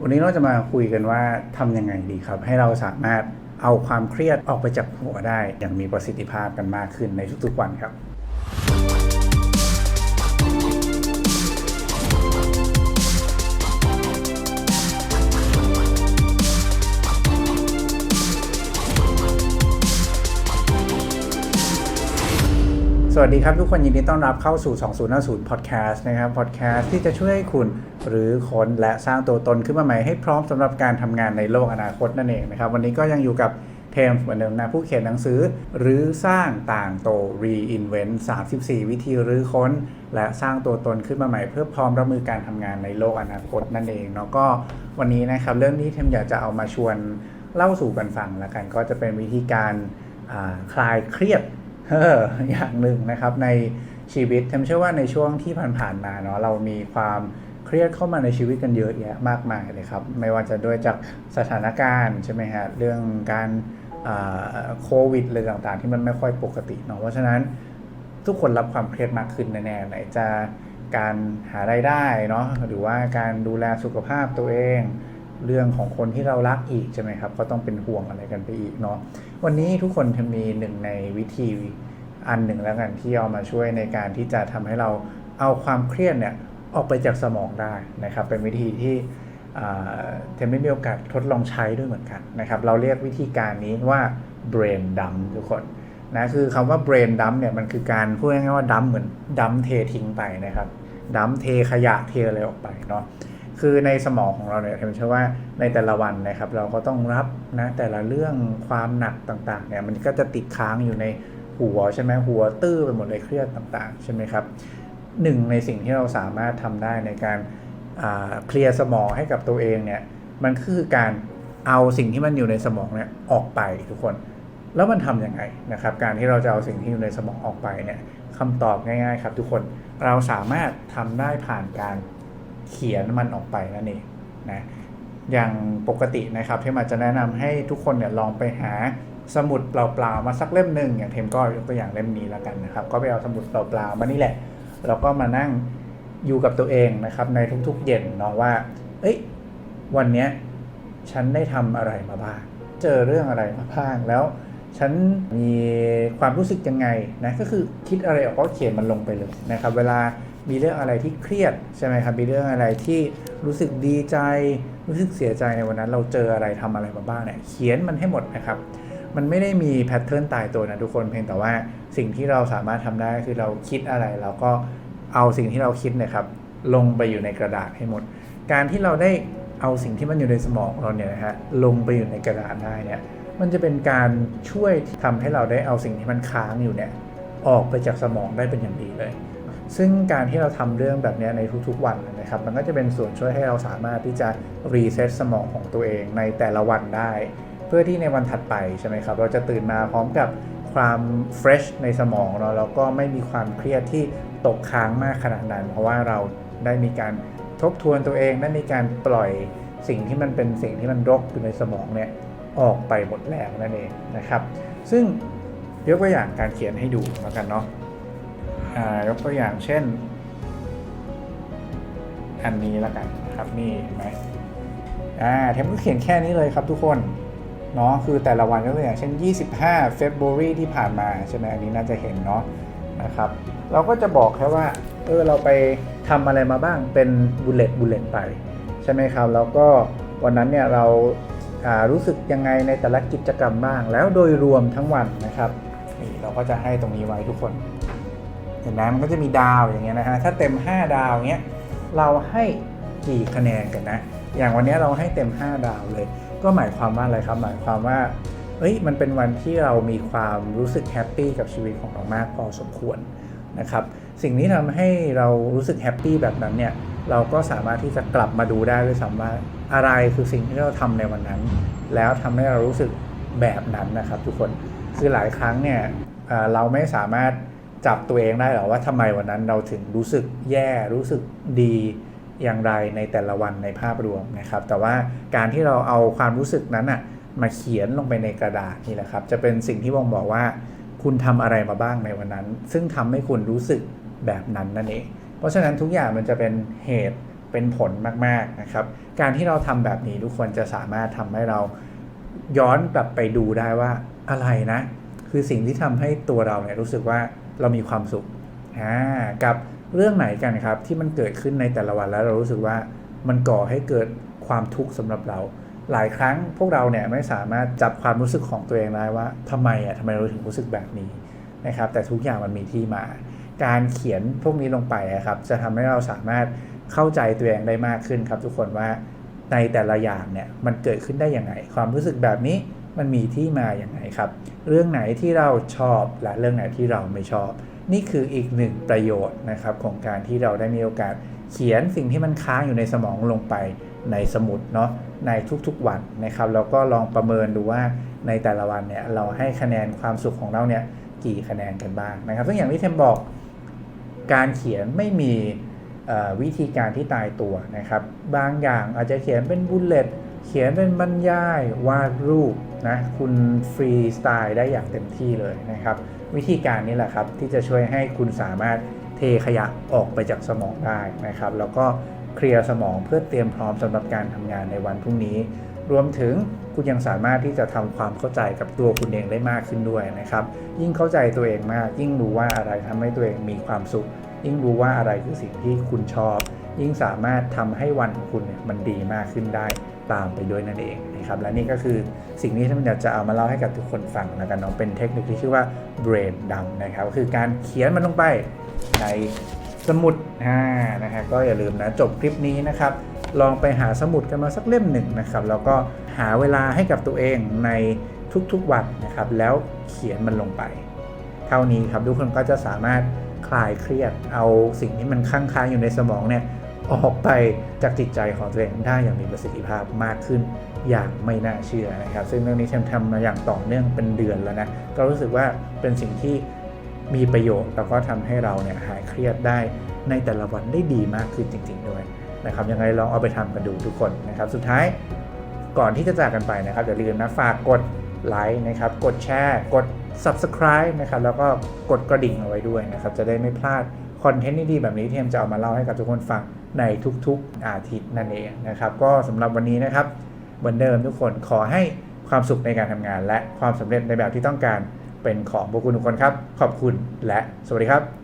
วันนี้เราจะมาคุยกันว่าทำยังไงดีครับ ให้เราสามารถเอาความเครียดออกไปจากหัวได้ อย่างมีประสิทธิภาพกันมากขึ้นในทุกๆวันครับ สวัสดีครับ ทุกคนยินดีต้อนรับเข้าสู่ 2050 Podcast นะครับ Podcast ที่จะช่วยให้คุณหรือคนและสร้างตัวตนขึ้นมาใหม่ให้พร้อมสำหรับการทำงานในโลกอนาคตนั่นเองนะครับ วันนี้ก็ยังอยู่กับเทมส์เหมือนเดิมนะผู้เขียนหนังสือ หรือสร้างต่างโต Reinvent 34 วิธีรื้อค้น และสร้างตัวตนขึ้นมาใหม่เพื่อพร้อมรับมือการทำงานในโลกอนาคตนั่นเองเนาะก็วันนี้นะครับเรื่องนี้เทมอยากจะเอามาชวนเล่าสู่กันฟังแล้วกันก็จะเป็นวิธีการคลายเครียด อออย่างหนึ่งนะครับในชีวิตผมเชื่อว่าในช่วงที่ผ่านๆมาเนาะเรามีความเครียดเข้ามาในชีวิตกันเยอะแยะมากมายเลยครับ ไม่ว่าจะด้วยจากสถานการณ์ใช่ไหมฮะเรื่องการโควิดเลยต่างๆ ที่มันไม่ค่อยปกติเนาะเพราะฉะนั้นทุกคนรับความเครียดมากขึ้นแน่ๆไหนจะการหารายได้เนาะหรือว่าการดูแลสุขภาพตัวเอง เรื่องของคนที่เรารักอีกใช่ไหมครับ ก็ต้องเป็นห่วงอะไรกันไปอีกเนาะวันนี้ทุกคนจะมีหนึ่งในวิธีอันหนึ่งแล้วกันที่เอามาช่วยในการที่จะทำให้เราเอาความเครียดเนี่ยออกไปจากสมองได้นะครับ เป็นวิธีที่อ่าเทมได้มีโอกาสทดลองใช้ด้วยเหมือนกันนะครับ เราเรียกวิธีการนี้ว่า brain dump ทุกคนนะคือคำว่า brain dump เนี่ยมันคือการพูดง่ายๆว่าดัมเหมือนดัมเททิ้งไปนะครับดัมเทขยะเทอะไรออกไปเนาะ คือในสมองของเราเนี่ยผมเชื่อว่าในแต่ละวันนะครับ เราก็ต้องรับนะแต่ละเรื่องความหนักต่างๆเนี่ยมันก็จะติดค้างอยู่ในหัวใช่ไหมหัวตื้อไปหมดเลยเครียดต่างๆ ใช่ไหมครับหนึ่งในสิ่งที่เราสามารถทำได้ในการเคลียร์สมองให้กับตัวเองเนี่ยมันคือการเอาสิ่งที่มันอยู่ในสมองเนี่ยออกไปทุกคน แล้วมันทำยังไงนะครับ การที่เราจะเอาสิ่งที่อยู่ในสมองออกไปเนี่ยคำตอบง่ายๆครับทุกคนเราสามารถทำได้ผ่านการ เขียนมันออกไปนั่นเองนะอย่างปกตินะครับเทมอาจจะแนะนำให้ทุกคนเนี่ยลองไปหาสมุดเปล่าๆมาสักเล่มหนึ่งอย่างเทมก็ยกตัวอย่างเล่มนี้แล้วกันนะครับ ก็ไปเอาสมุดเปล่าๆมานี่แหละแล้วก็มานั่งอยู่กับตัวเองนะครับในทุกๆเย็นเนาะว่า เอ้ยวันเนี้ยฉันได้ทำอะไรมาบ้าง เจอเรื่องอะไรมาบ้างแล้ว ฉันมีความรู้สึกยังไงนะก็คือคิดอะไรออกก็เขียนมันลงไปเลยนะครับ เวลา มีเรื่องอะไรที่เครียดใช่ไหมครับ มีเรื่องอะไรที่รู้สึกดีใจ รู้สึกเสียใจในวันนั้น เราเจออะไรทำอะไรมาบ้างเนี่ย เขียนมันให้หมดนะครับ มันไม่ได้มีแพทเทิร์นตายตัวนะทุกคน เพียงแต่ว่าสิ่งที่เราสามารถทำได้คือเราคิดอะไรเราก็เอาสิ่งที่เราคิดนะครับ ลงไปอยู่ในกระดาษให้หมด การที่เราได้เอาสิ่งที่มันอยู่ในสมองเราเนี่ยนะฮะลงไปอยู่ในกระดาษได้เนี่ย มันจะเป็นการช่วยทำให้เราได้เอาสิ่งที่มันค้างอยู่เนี่ยออกไปจากสมองได้เป็นอย่างดีเลย ซึ่งการที่เราทำเรื่องแบบนี้ในทุกๆวันนะครับ มันก็จะเป็นส่วนช่วยให้เราสามารถที่จะรีเซ็ตสมองของตัวเองในแต่ละวันได้ เพื่อที่ในวันถัดไปใช่ไหมครับ เราจะตื่นมาพร้อมกับความเฟรชในสมองเราะแล้วก็ไม่มีความเครียดที่ตกค้างมากขนาดนั้น เพราะว่าเราได้มีการทบทวนตัวเองได้มีการปล่อยสิ่งที่มันเป็นสิ่งที่มันรกอยู่ในสมองเนี่ยออกไปหมดแล้วนั่นเองนะครับ ซึ่งยกตัวอย่างการเขียนให้ดูแล้วกันเนาะ ยกตัวอย่างเช่น อันนี้แล้วกันครับนี่เห็นไหมอ่าเทมก็เขียนแค่นี้เลยครับทุกคนเนาะคือแต่ละวันยกตัวอย่างเช่น 25 February ที่ผ่านมาใช่ไหมอันนี้น่าจะเห็นเนาะนะครับ เราก็จะบอกแค่ว่าเออเราไปทำอะไรมาบ้างเป็นบุลเลตบุลเลตไป ใช่ไหมครับ แล้วก็วันนั้นเนี่ยเราอ่ารู้สึกยังไงในแต่ละกิจกรรมบ้าง แล้วโดยรวมทั้งวันนะครับนี่เราก็จะให้ตรงนี้ไว้ทุกคน เห็นไหมมันก็จะมีดาวอย่างเงี้ยนะฮะถ้าเต็ม 5 ดาวเงี้ยเราให้กี่คะแนนกันนะ อย่างวันนี้เราให้เต็ม 5 ดาวเลย ก็หมายความว่าอะไรครับ หมายความว่าเอ้ยมันเป็นวันที่เรามีความรู้สึกแฮปปี้กับชีวิตของเรามากพอสมควรนะครับสิ่งนี้ทำให้เรารู้สึกแฮปปี้แบบนั้นเนี่ยเราก็สามารถที่จะกลับมาดูได้ด้วยซ้ำว่าอะไรคือสิ่งที่เราทำในวันนั้น แล้วทำให้เรารู้สึกแบบนั้นนะครับ ทุกคนคือหลายครั้งเนี่ยเราไม่สามารถ จับตัวเองได้หรอว่าทำไมวันนั้นเราถึงรู้สึกแย่รู้สึกดีอย่างไรในแต่ละวันในภาพรวมนะครับ แต่ว่าการที่เราเอาความรู้สึกนั้นอะมาเขียนลงไปในกระดาษนี่แหละครับ จะเป็นสิ่งที่บ่งบอกว่า คุณทำอะไรมาบ้างในวันนั้น ซึ่งทำให้คุณรู้สึกแบบนั้นนั่นเอง เพราะฉะนั้นทุกอย่างมันจะเป็นเหตุเป็นผลมากๆนะครับ การที่เราทำแบบนี้ทุกคนจะสามารถทำให้เราย้อนกลับไปดูได้ว่าอะไรนะ คือสิ่งที่ทำให้ตัวเราเนี่ยรู้สึกว่า เรามีความสุขอ่ากับเรื่องไหนกันครับที่มันเกิดขึ้นในแต่ละวันแล้วเรารู้สึกว่ามันก่อให้เกิดความทุกข์สำหรับเรา หลายครั้งพวกเราเนี่ยไม่สามารถจับความรู้สึกของตัวเองได้ว่าทำไมอะทำไมเราถึงรู้สึกแบบนี้นะครับ แต่ทุกอย่างมันมีที่มา การเขียนพวกนี้ลงไปอะครับ จะทำให้เราสามารถเข้าใจตัวเองได้มากขึ้นครับ ทุกคนว่าในแต่ละอย่างเนี่ยมันเกิดขึ้นได้ยังไง ความรู้สึกแบบนี้ มันมีที่มาอย่างไงครับ เรื่องไหนที่เราชอบและเรื่องไหนที่เราไม่ชอบ นี่คืออีกหนึ่งประโยชน์นะครับของการที่เราได้มีโอกาสเขียนสิ่งที่มันค้างอยู่ในสมองลงไปในสมุดเนาะในทุกๆวันนะครับแล้วก็ลองประเมินดูว่าในแต่ละวันเนี่ยเราให้คะแนนความสุขของเราเนี่ยกี่คะแนนกันบ้างนะครับ ซึ่งอย่างที่เทมบอกการเขียนไม่มีวิธีการที่ตายตัวนะครับ บางอย่างอาจจะเขียนเป็นบุลเลต เขียนเป็นบรรยายวาดรูปนะคุณฟรีสไตล์ได้อย่างเต็มที่เลยนะครับ วิธีการนี้แหละครับที่จะช่วยให้คุณสามารถเทขยะออกไปจากสมองได้นะครับ แล้วก็เคลียร์สมองเพื่อเตรียมพร้อมสำหรับการทำงานในวันพรุ่งนี้ รวมถึงคุณยังสามารถที่จะทำความเข้าใจกับตัวคุณเองได้มากขึ้นด้วยนะครับ ยิ่งเข้าใจตัวเองมาก ยิ่งรู้ว่าอะไรทำให้ตัวเองมีความสุข ยิ่งรู้ว่าอะไรคือสิ่งที่คุณชอบ ยิ่งสามารถทำให้วันของคุณเนี่ยมันดีมากขึ้นได้ตามไปด้วยนั่นเองนะครับและนี่ก็คือสิ่งที่ท่านอยากจะเอามาเล่าให้กับทุกคนฟังแล้วกันเนาะเป็นเทคนิคที่ชื่อว่า brain dump นะครับก็คือการเขียนมันลงไปในสมุดนะฮะก็อย่าลืมนะจบคลิปนี้นะครับลองไปหาสมุดกันมาสักเล่มหนึ่งนะครับแล้วก็หาเวลาให้กับตัวเองในทุกๆวันนะครับแล้วเขียนมันลงไป เท่านี้ครับทุกคนก็จะสามารถคลายเครียดเอาสิ่งที่มันค้างค้างอยู่ในสมองเนี่ย ออกไปจากจิตใจของตัวเองได้อย่างมีประสิทธิภาพมากขึ้นอย่างไม่น่าเชื่อนะครับ ซึ่งเรื่องนี้เทมทำมาอย่างต่อเนื่องเป็นเดือนแล้วนะ ก็รู้สึกว่าเป็นสิ่งที่มีประโยชน์ แล้วก็ทำให้เราเนี่ยหายเครียดได้ในแต่ละวันได้ดีมากขึ้นจริง ๆ ด้วยนะครับ ยังไงลองเอาไปทำกันดูทุกคนนะครับ สุดท้ายก่อนที่จะจากกันไปนะครับอย่าลืมนะฝากกดไลค์นะครับ กดแชร์ กด subscribe นะครับ แล้วก็กดกระดิ่งเอาไว้ด้วยนะครับ จะได้ไม่พลาด คอนเทนต์ดีๆแบบนี้ที่เทมจะเอามาเล่าให้กับทุกคนฟังในทุกๆอาทิตย์นั่นเองนะครับ ก็สำหรับวันนี้นะครับเหมือนเดิมทุกคนขอให้ความสุขในการทำงาน และความสำเร็จในแบบที่ต้องการเป็นของพวกคุณทุกคนครับ ขอบคุณและสวัสดีครับ